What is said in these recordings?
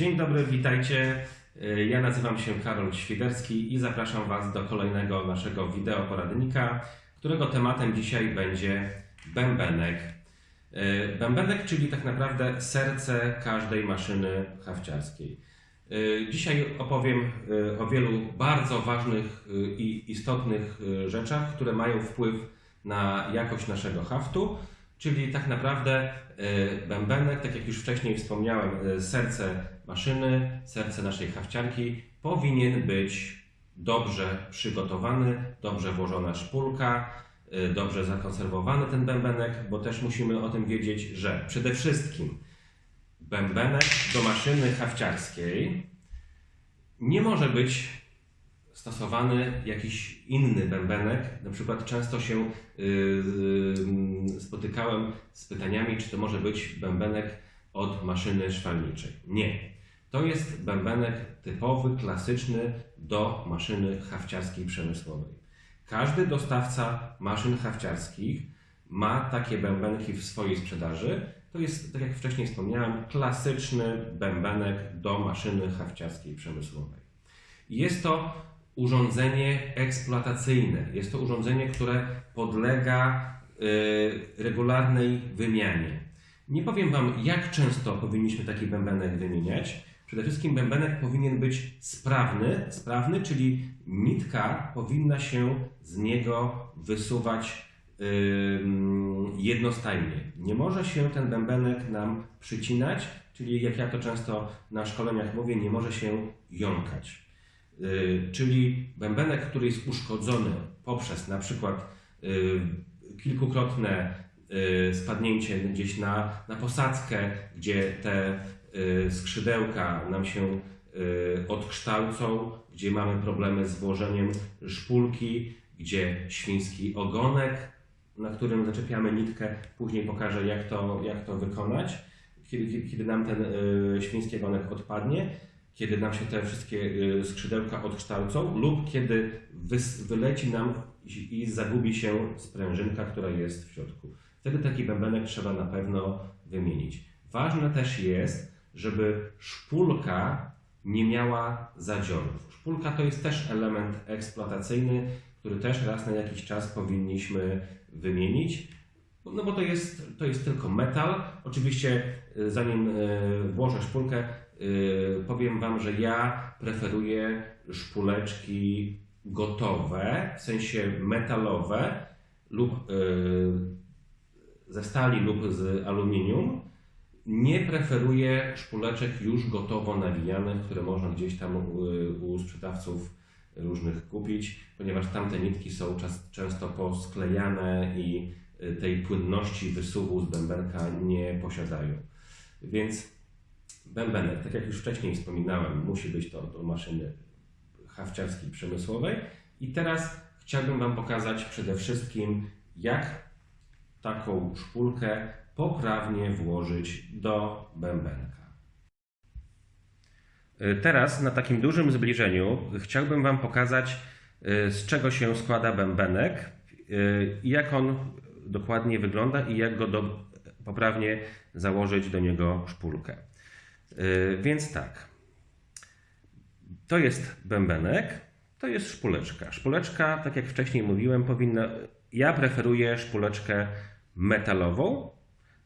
Dzień dobry, witajcie. E, Ja nazywam się Karol Świderski i zapraszam Was do kolejnego naszego wideo poradnika, którego tematem dzisiaj będzie bębenek. E, Bębenek, czyli tak naprawdę serce każdej maszyny hafciarskiej. E, Dzisiaj opowiem o wielu bardzo ważnych i istotnych rzeczach, które mają wpływ na jakość naszego haftu, czyli tak naprawdę e, bębenek, tak jak już wcześniej wspomniałem, e, serce maszyny, serce naszej hafciarki powinien być dobrze przygotowany, dobrze włożona szpulka, e, dobrze zakonserwowany ten bębenek, bo też musimy o tym wiedzieć, że przede wszystkim bębenek do maszyny hafciarskiej nie może być stosowany jakiś inny bębenek. Na przykład często się y, y, spotykałem z pytaniami, czy to może być bębenek od maszyny szwalniczej. Nie. To jest bębenek typowy, klasyczny do maszyny hafciarskiej przemysłowej. Każdy dostawca maszyn hafciarskich ma takie bębenki w swojej sprzedaży. To jest, tak jak wcześniej wspomniałem, klasyczny bębenek do maszyny hafciarskiej przemysłowej. Jest to urządzenie eksploatacyjne. Jest to urządzenie, które podlega y, regularnej wymianie. Nie powiem Wam, jak często powinniśmy taki bębenek wymieniać. Przede wszystkim bębenek powinien być sprawny, sprawny, czyli nitka powinna się z niego wysuwać ym, jednostajnie. Nie może się ten bębenek nam przycinać, czyli jak ja to często na szkoleniach mówię, nie może się jąkać. Y, czyli bębenek, który jest uszkodzony poprzez na przykład y, kilkukrotne y, spadnięcie gdzieś na, na posadzkę, gdzie te skrzydełka nam się odkształcą, gdzie mamy problemy z włożeniem szpulki, gdzie świński ogonek, na którym zaczepiamy nitkę, później pokażę jak to, jak to wykonać, kiedy, kiedy nam ten świński ogonek odpadnie, kiedy nam się te wszystkie y, skrzydełka odkształcą lub kiedy wyleci nam i zagubi się sprężynka, która jest w środku. Wtedy taki bębenek trzeba na pewno wymienić. Ważne też jest, żeby szpulka nie miała zadziorów. Szpulka to jest też element eksploatacyjny, który też raz na jakiś czas powinniśmy wymienić. No bo to jest, to jest tylko metal. Oczywiście y, zanim y, włożę szpulkę, y, powiem Wam, że ja preferuję szpuleczki gotowe, w sensie metalowe lub ze stali lub z aluminium. Nie preferuję szpuleczek już gotowo nawijanych, które można gdzieś tam u, sprzedawców różnych kupić, ponieważ tamte nitki są często posklejane i tej płynności wysuwu z bębenka nie posiadają. Więc bębenek, tak jak już wcześniej wspominałem, musi być to do maszyny hafciarskiej przemysłowej. I teraz chciałbym Wam pokazać przede wszystkim, jak taką szpulkę poprawnie włożyć do bębenka. Y, Teraz na takim dużym zbliżeniu chciałbym Wam pokazać, y, z czego się składa bębenek y, i jak on dokładnie wygląda i jak go do, poprawnie założyć do niego szpulkę. Y, Więc tak, to jest bębenek, to jest szpuleczka. Szpuleczka, tak jak wcześniej mówiłem, powinna. Ja preferuję szpuleczkę metalową.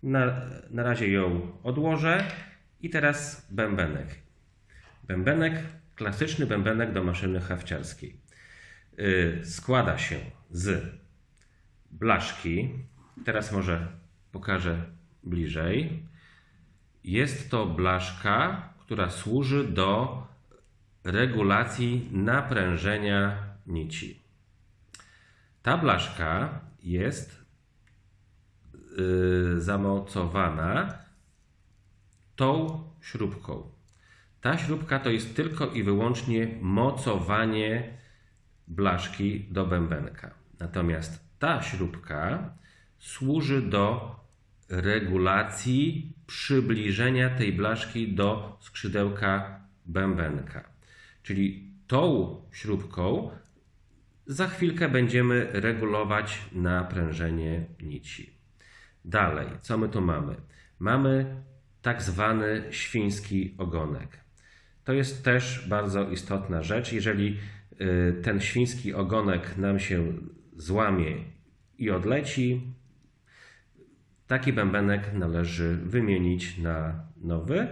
Na, na razie ją odłożę i teraz bębenek. Bębenek, klasyczny bębenek do maszyny hafciarskiej. Yy, składa się z blaszki. Teraz może pokażę bliżej. Jest to blaszka, która służy do regulacji naprężenia nici. Ta blaszka jest yy, zamocowana tą śrubką. Ta śrubka to jest tylko i wyłącznie mocowanie blaszki do bębenka. Natomiast ta śrubka służy do regulacji przybliżenia tej blaszki do skrzydełka bębenka. Czyli tą śrubką za chwilkę będziemy regulować naprężenie nici. Dalej, co my tu mamy? Mamy tak zwany świński ogonek. To jest też bardzo istotna rzecz. Jeżeli y, ten świński ogonek nam się złamie i odleci, taki bębenek należy wymienić na nowy.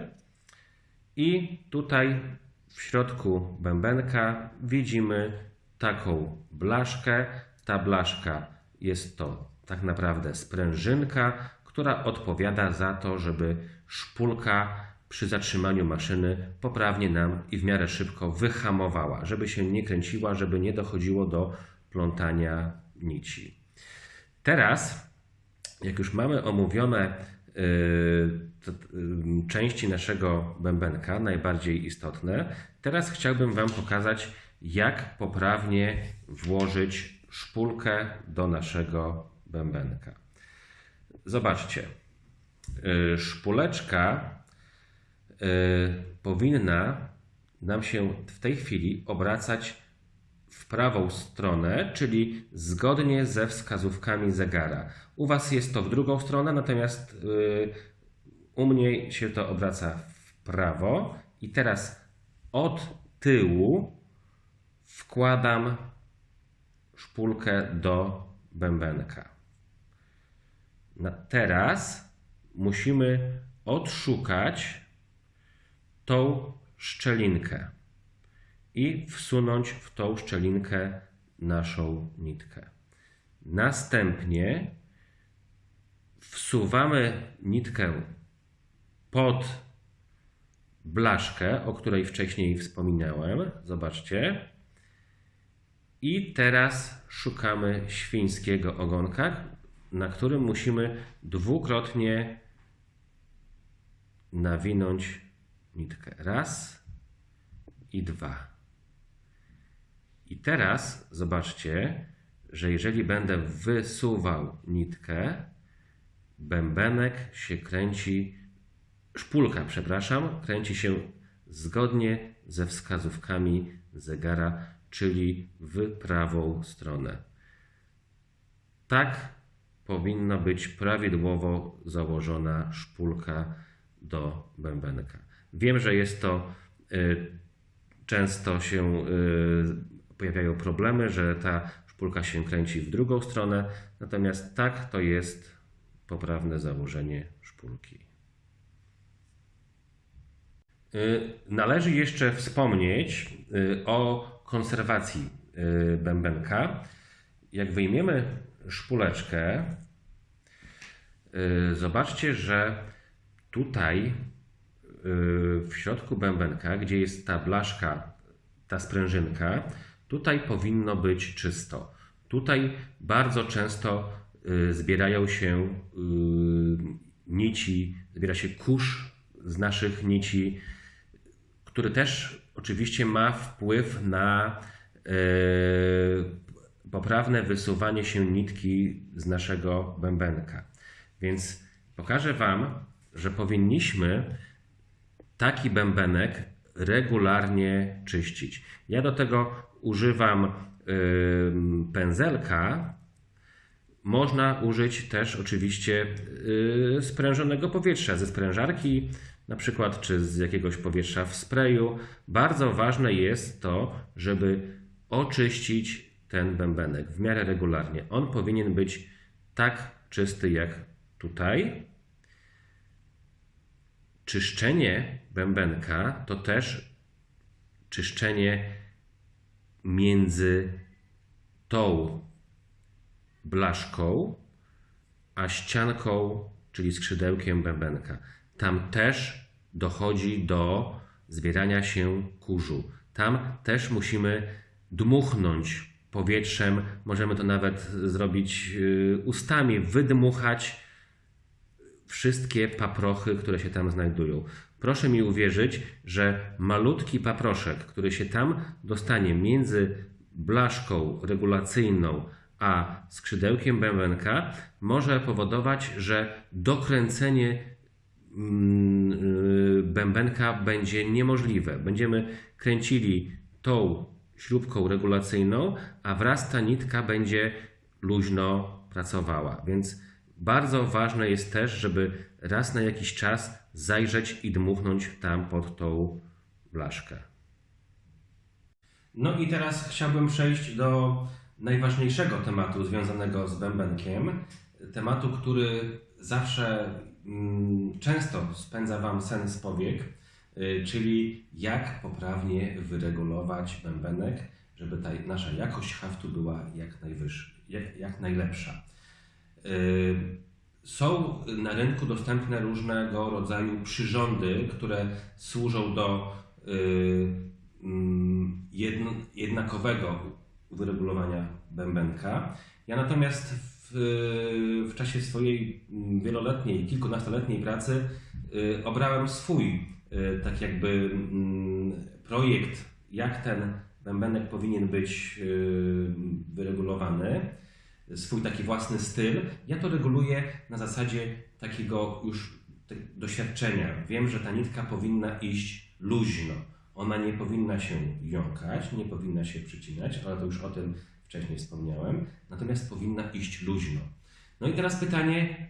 I tutaj w środku bębenka widzimy taką blaszkę. Ta blaszka jest to tak naprawdę sprężynka, która odpowiada za to, żeby szpulka przy zatrzymaniu maszyny poprawnie nam i w miarę szybko wyhamowała, żeby się nie kręciła, żeby nie dochodziło do plątania nici. Teraz, jak już mamy omówione yy, części naszego bębenka, najbardziej istotne, teraz chciałbym Wam pokazać, jak poprawnie włożyć szpulkę do naszego bębenka. Zobaczcie, yy, szpuleczka powinna nam się w tej chwili obracać prawą stronę, czyli zgodnie ze wskazówkami zegara. U Was jest to w drugą stronę, natomiast yy, u mnie się to obraca w prawo. I teraz od tyłu wkładam szpulkę do bębenka. Teraz musimy odszukać tą szczelinkę i wsunąć w tą szczelinkę naszą nitkę. Następnie wsuwamy nitkę pod blaszkę, o której wcześniej wspominałem. Zobaczcie. I teraz szukamy świńskiego ogonka, na którym musimy dwukrotnie nawinąć nitkę. Raz i dwa. I teraz zobaczcie, że jeżeli będę wysuwał nitkę, bębenek się kręci, szpulka, przepraszam, kręci się zgodnie ze wskazówkami zegara, czyli w prawą stronę. Tak powinna być prawidłowo założona szpulka do bębenka. Wiem, że jest to y, często się y, pojawiają problemy, że ta szpulka się kręci w drugą stronę, natomiast tak to jest poprawne założenie szpulki. Y, należy jeszcze wspomnieć o konserwacji bębenka. Jak wyjmiemy szpuleczkę, zobaczcie, że tutaj w środku bębenka, gdzie jest ta blaszka, ta sprężynka, tutaj powinno być czysto. Tutaj bardzo często y, zbierają się y, nici, zbiera się kurz z naszych nici, który też oczywiście ma wpływ na y, poprawne wysuwanie się nitki z naszego bębenka. Więc pokażę Wam, że powinniśmy taki bębenek regularnie czyścić. Ja do tego używam pędzelka. Można użyć też oczywiście yy, sprężonego powietrza ze sprężarki, na przykład, czy z jakiegoś powietrza w sprayu. Bardzo ważne jest to, żeby oczyścić ten bębenek w miarę regularnie. On powinien być tak czysty jak tutaj, Czyszczenie bębenka to też czyszczenie między tą blaszką a ścianką, czyli skrzydełkiem bębenka. Tam też dochodzi do zbierania się kurzu. Tam też musimy dmuchnąć powietrzem, możemy to nawet zrobić y, ustami, wydmuchać wszystkie paprochy, które się tam znajdują. Proszę mi uwierzyć, że malutki paproszek, który się tam dostanie między blaszką regulacyjną a skrzydełkiem bębenka, może powodować, że dokręcenie mm, y, bębenka będzie niemożliwe. Będziemy kręcili tą śrubką regulacyjną, a wraz ta nitka będzie luźno pracowała. Więc bardzo ważne jest też, żeby raz na jakiś czas zajrzeć i dmuchnąć tam pod tą blaszkę. No i teraz chciałbym przejść do najważniejszego tematu związanego z bębenkiem. Tematu, który zawsze mm, często spędza Wam sen z powiek, y, czyli jak poprawnie wyregulować bębenek, żeby ta nasza jakość haftu była jak, najwyższa, jak, jak najlepsza. Y, Są na rynku dostępne różnego rodzaju przyrządy, które służą do y, mm, jednakowego wyregulowania bębenka. Ja natomiast w, w czasie swojej mm, wieloletniej, kilkunastoletniej pracy y, obrałem swój y, tak jakby mm, projekt, jak ten bębenek powinien być y, wyregulowany, swój taki własny styl. Ja to reguluję na zasadzie takiego już doświadczenia. Wiem, że ta nitka powinna iść luźno. Ona nie powinna się jąkać, nie powinna się przycinać, ale to już o tym wcześniej wspomniałem. Natomiast powinna iść luźno. No i teraz pytanie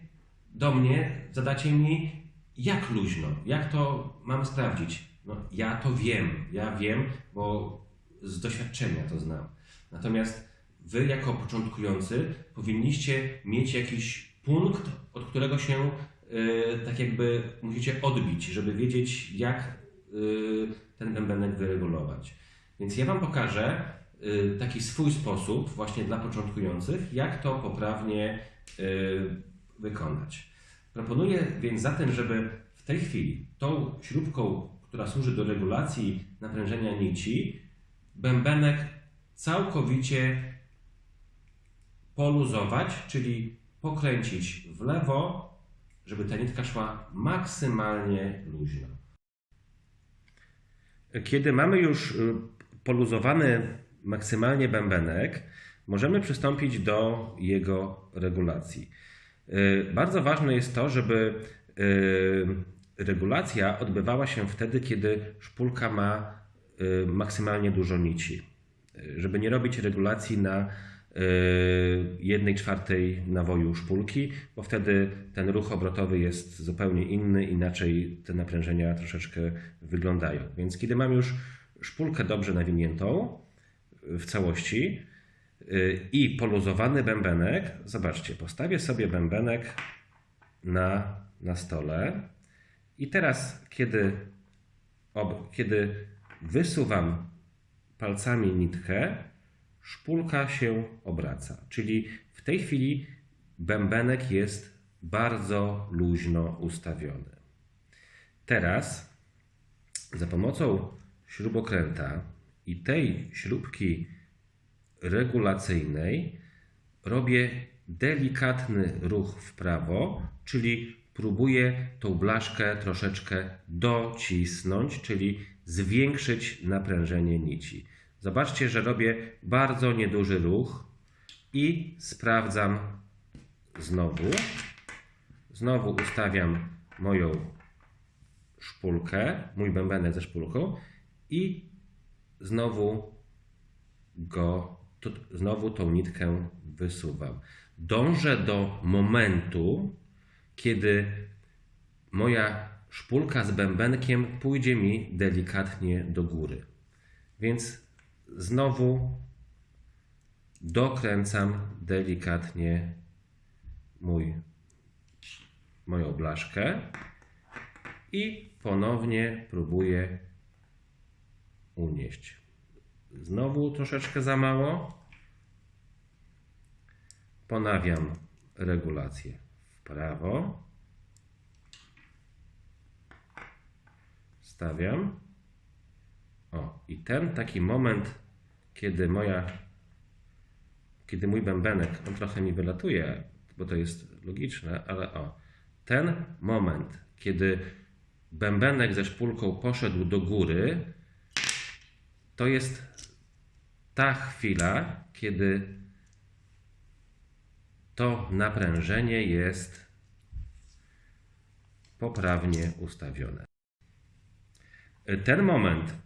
do mnie, zadacie mi, jak luźno? Jak to mam sprawdzić? No, ja to wiem, ja wiem, bo z doświadczenia to znam. Natomiast wy, jako początkujący, powinniście mieć jakiś punkt, od którego się y, tak jakby musicie odbić, żeby wiedzieć, jak y, ten bębenek wyregulować. Więc ja Wam pokażę y, taki swój sposób, właśnie dla początkujących, jak to poprawnie wykonać. Proponuję więc zatem, żeby w tej chwili tą śrubką, która służy do regulacji naprężenia nici, bębenek całkowicie poluzować, czyli pokręcić w lewo, żeby ta nitka szła maksymalnie luźno. Kiedy mamy już y, poluzowany maksymalnie bębenek, możemy przystąpić do jego regulacji. Y, Bardzo ważne jest to, żeby y, regulacja odbywała się wtedy, kiedy szpulka ma maksymalnie dużo nici. Żeby nie robić regulacji na jednej czwartej nawoju szpulki, bo wtedy ten ruch obrotowy jest zupełnie inny, inaczej te naprężenia troszeczkę wyglądają. Więc kiedy mam już szpulkę dobrze nawiniętą w całości y, i poluzowany bębenek, zobaczcie, postawię sobie bębenek na, na stole i teraz, kiedy, ob, kiedy wysuwam palcami nitkę, szpulka się obraca. Czyli w tej chwili bębenek jest bardzo luźno ustawiony. Teraz za pomocą śrubokręta i tej śrubki regulacyjnej robię delikatny ruch w prawo, czyli próbuję tą blaszkę troszeczkę docisnąć, czyli zwiększyć naprężenie nici. Zobaczcie, że robię bardzo nieduży ruch i sprawdzam znowu. Znowu ustawiam moją szpulkę, mój bębenek ze szpulką i znowu go, to, znowu tą nitkę wysuwam. Dążę do momentu, kiedy moja szpulka z bębenkiem pójdzie mi delikatnie do góry. Więc znowu dokręcam delikatnie mój, moją blaszkę i ponownie próbuję unieść. Znowu troszeczkę za mało. Ponawiam regulację w prawo. Stawiam. O, i ten taki moment, kiedy moja, kiedy mój bębenek, on trochę mi wylatuje, bo to jest logiczne, ale o, ten moment, kiedy bębenek ze szpulką poszedł do góry, to jest ta chwila, kiedy to naprężenie jest poprawnie ustawione. Ten moment,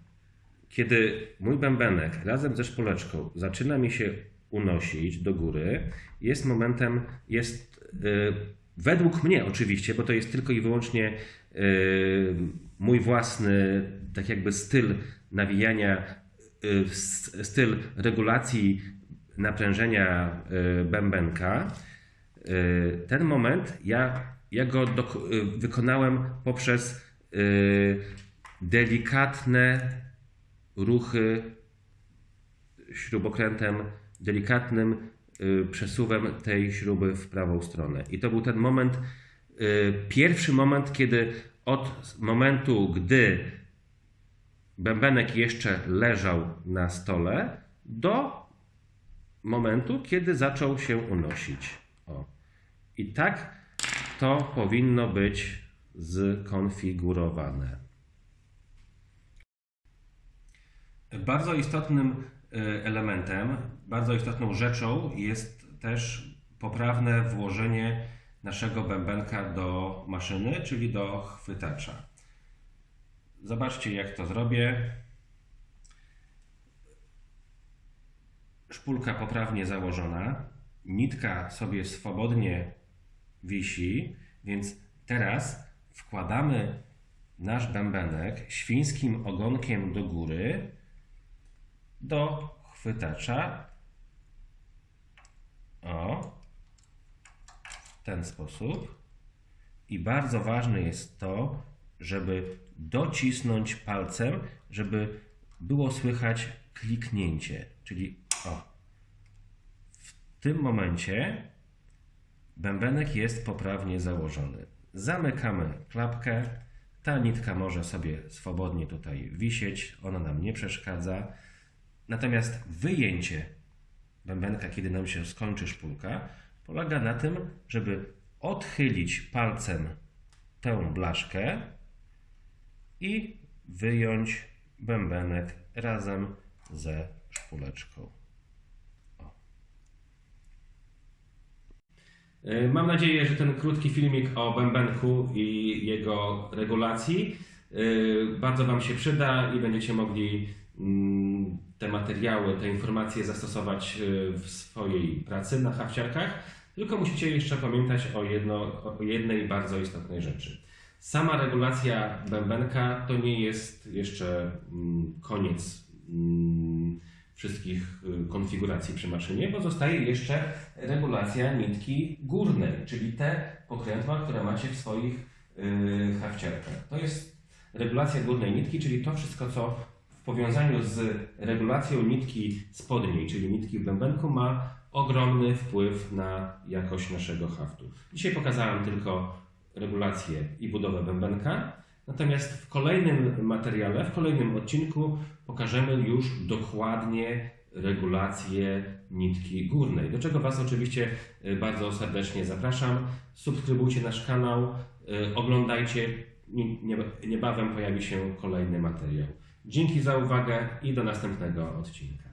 kiedy mój bębenek razem ze szpuleczką zaczyna mi się unosić do góry, jest momentem, jest y, według mnie oczywiście, bo to jest tylko i wyłącznie y, mój własny, tak jakby styl nawijania, y, s- styl regulacji naprężenia bębenka. Ten moment ja, ja go wykonałem poprzez delikatne ruchy śrubokrętem, delikatnym y, przesuwem tej śruby w prawą stronę. I to był ten moment, y, pierwszy moment, kiedy od momentu, gdy bębenek jeszcze leżał na stole, do momentu, kiedy zaczął się unosić. O. I tak to powinno być skonfigurowane. Bardzo istotnym e, elementem, bardzo istotną rzeczą jest też poprawne włożenie naszego bębenka do maszyny, czyli do chwytacza. Zobaczcie, jak to zrobię. Szpulka poprawnie założona, nitka sobie swobodnie wisi, więc teraz wkładamy nasz bębenek świńskim ogonkiem do góry do chwytacza. O, w ten sposób. I bardzo ważne jest to, żeby docisnąć palcem, żeby było słychać kliknięcie. Czyli o, w tym momencie bębenek jest poprawnie założony. Zamykamy klapkę. Ta nitka może sobie swobodnie tutaj wisieć, ona nam nie przeszkadza. Natomiast wyjęcie bębenka, kiedy nam się skończy szpulka, polega na tym, żeby odchylić palcem tę blaszkę i wyjąć bębenek razem ze szpuleczką. E, Mam nadzieję, że ten krótki filmik o bębenku i jego regulacji e, bardzo Wam się przyda i będziecie mogli mm, te materiały, te informacje zastosować e, w swojej pracy na hawciarkach. Tylko musicie jeszcze pamiętać o, jedno, o jednej bardzo istotnej rzeczy. Sama regulacja bębenka to nie jest jeszcze mm, koniec mm, wszystkich y, konfiguracji przy maszynie, bo zostaje jeszcze regulacja nitki górnej, czyli te pokrętła, które macie w swoich yy, hawciarkach. To jest regulacja górnej nitki, czyli to wszystko, co powiązaniu z regulacją nitki spodniej, czyli nitki w bębenku, ma ogromny wpływ na jakość naszego haftu. Dzisiaj pokazałem tylko regulację i budowę bębenka, natomiast w kolejnym materiale, w kolejnym odcinku pokażemy już dokładnie regulację nitki górnej, do czego Was oczywiście y, bardzo serdecznie zapraszam. Subskrybujcie nasz kanał, y, oglądajcie, Nie- nie- niebawem pojawi się kolejny materiał. Dzięki za uwagę i do następnego odcinka.